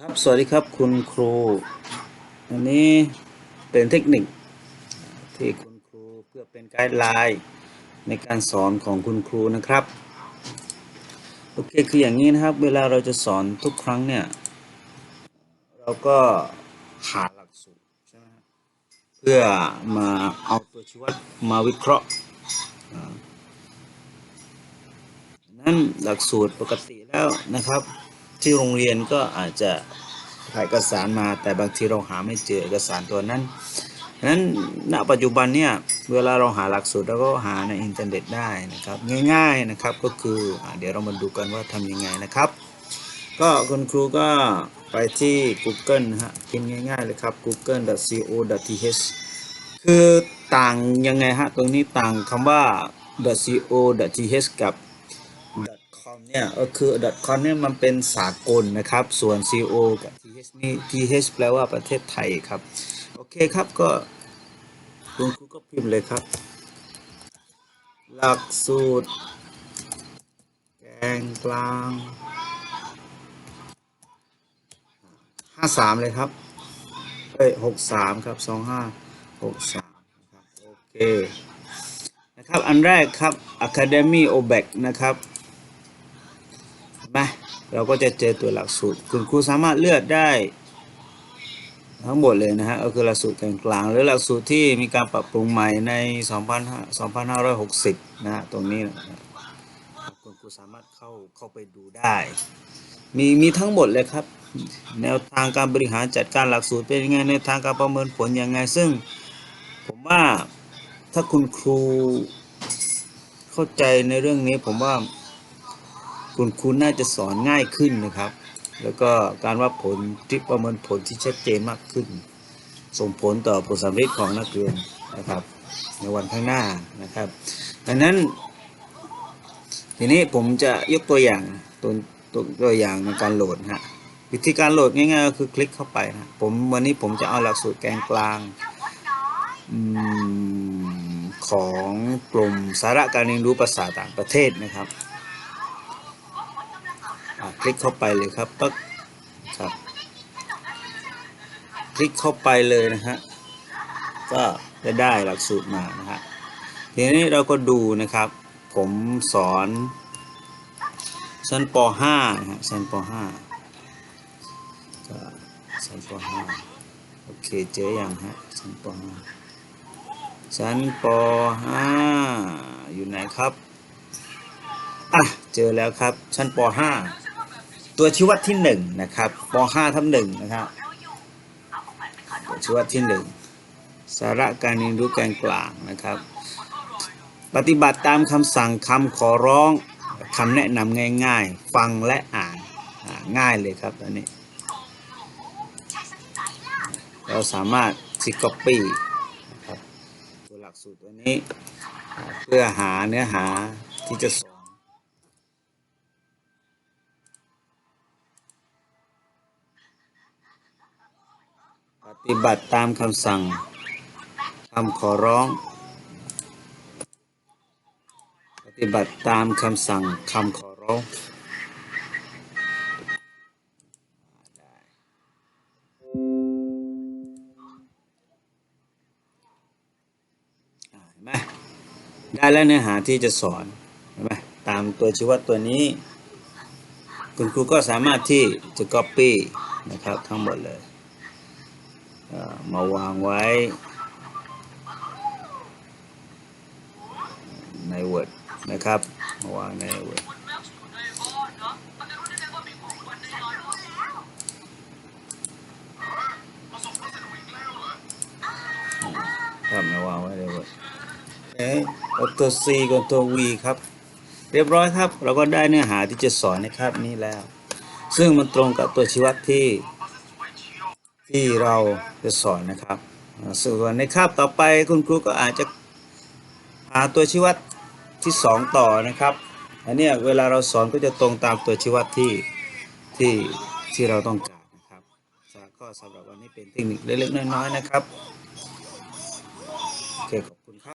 ครับ สวัสดีครับคุณครู อันนี้เป็นเทคนิคที่คุณครูเพื่อเป็นไกด์ไลน์ในการสอนของคุณครูนะครับ โอเคคืออย่างนี้นะครับ เวลาเราจะสอนทุกครั้งเนี่ย เราก็หาหลักสูตรใช่ไหมเพื่อมาเอาตัวชี้วัดมาวิเคราะห์นั้นหลักสูตรปกติแล้วนะครับ ที่โรงเรียนก็อาจจะถ่ายเอกสารมาแต่บางทีเราหาไม่เจอเอกสารตัวนั้นฉะนั้นณปัจจุบันเนี่ยเวลาเราหาหลักสูตรเราก็หาในอินเทอร์เน็ตได้นะครับง่ายๆนะครับก็คืออเดี๋ยวเรามาดูกันว่าทำยังไงนะครับ ก็คุณครูก็ไปที่ Google นะฮะพิมพ์ง่ายๆเลยครับ google.co.th คือต่างยังไงฮะตรงนี้ต่างคำว่า .co.th กับ .com เนี่ยก็คือ .com เนี่ยมันเป็นสากลนะครับ ส่วน co กับ th นี่ th แปลว่าประเทศไทยครับ โอเคครับก็คุณครูก็พิมพ์เลยครับ หลักสูตร แกนกลางห้าสามเลยครับ เอ้ยหกสามครับสองห้าหกสามนะครับโอเคนะครับ อันแรกครับ Academy OBEC นะครับ เราก็จะเจอตัวหลักสูตรคุณครูสามารถเลือกได้ทั้งหมดเลยนะฮะก็คือหลักสูตรกลางๆหรือหลักสูตรที่มีการปรับปรุงใหม่ใน 2560 นะฮะตรงนี้นะคุณครูสามารถเข้าเข้าไปดูได้ มีมีทั้งหมดเลยครับ แนวทางการบริหารจัดการหลักสูตรเป็นยังไงแนวทางการประเมินผลยังไง ซึ่งผมว่าถ้าคุณครูเข้าใจในเรื่องนี้ผมว่า คุณครูน่าจะสอนง่ายขึ้นนะครับ แล้วก็การวัดผลที่ประเมินผลที่ชัดเจนมากขึ้น ส่งผลต่อผลสำเร็จของนักเรียนนะครับ ในวันข้างหน้านะครับ ดังนั้นทีนี้ผมจะยกตัวอย่างตัวตัวตัวอย่างในการโหลดฮะวิธีการโหลดง่ายๆก็คือคลิกเข้าไปนะผมวันนี้ผมจะเอาหลักสูตรแกนกลางของกลุ่มสาระการเรียนรู้ภาษาต่างประเทศนะครับ ลิกเข้าไปเลยครับปึ๊กครับ คลิกเข้าไปเลยนะฮะก็จะได้หลักสูตรมานะฮะทีนี้เราก็ดูนะครับ ผมสอนชั้นป .5 นะฮะชั้นป .5 ก็ชั้นป .5 โอเคเจออย่างฮะชั้นป .5 ชั้นป .5 อยู่ไหนครับอะเจอแล้วครับชั้นป .5 ตัวชี้วัดที่1นะครับป .5 ทับ1นะครับตัวชี้วัดที่ 1 สาระการเรียนรู้แกนกลางนะครับ ปฏิบัติตามคำสั่งคำขอร้องคำแนะนำง่ายๆ ฟังและอ่านง่ายเลยครับอันนี้ เราสามารถซิก copy นะครับตัวหลักสูตรตัวนี้ เพื่อหาเนื้อหาที่จะสอน ฏิบัติตามคำสั่งคำขอร้อง ปฏิบัติตามคำสั่งคำขอร้องเห็นไหมได้แล้วเนื้อหาที่จะสอนเห็นไหมตามตัวชี้วัดตัวนี้ คุณครูก็สามารถที่จะ copy นะครับทั้งหมดเลย มาวางไว้ใน Word นะครับ มาวางใน Word ครับมาวางไว้ใน Word เอ๊ะตัว C กดตัว V ครับ เรียบร้อยครับ เราก็ได้เนื้อหาที่จะสอนในคาบนี้แล้ว ซึ่งมันตรงกับตัวชี้วัดที่ ที่เราจะสอนนะครับ ส่วนในคาบต่อไปคุณครูก็อาจจะหาตัวชี้วัดที่สองต่อนะครับอันนี้เวลาเราสอนก็จะตรงตามตัวชี้วัดที่ที่ที่เราต้องการนะครับก็สำหรับวันนี้เป็นเทคนิคเล็กๆน้อยๆนะครับโอเคขอบคุณครับ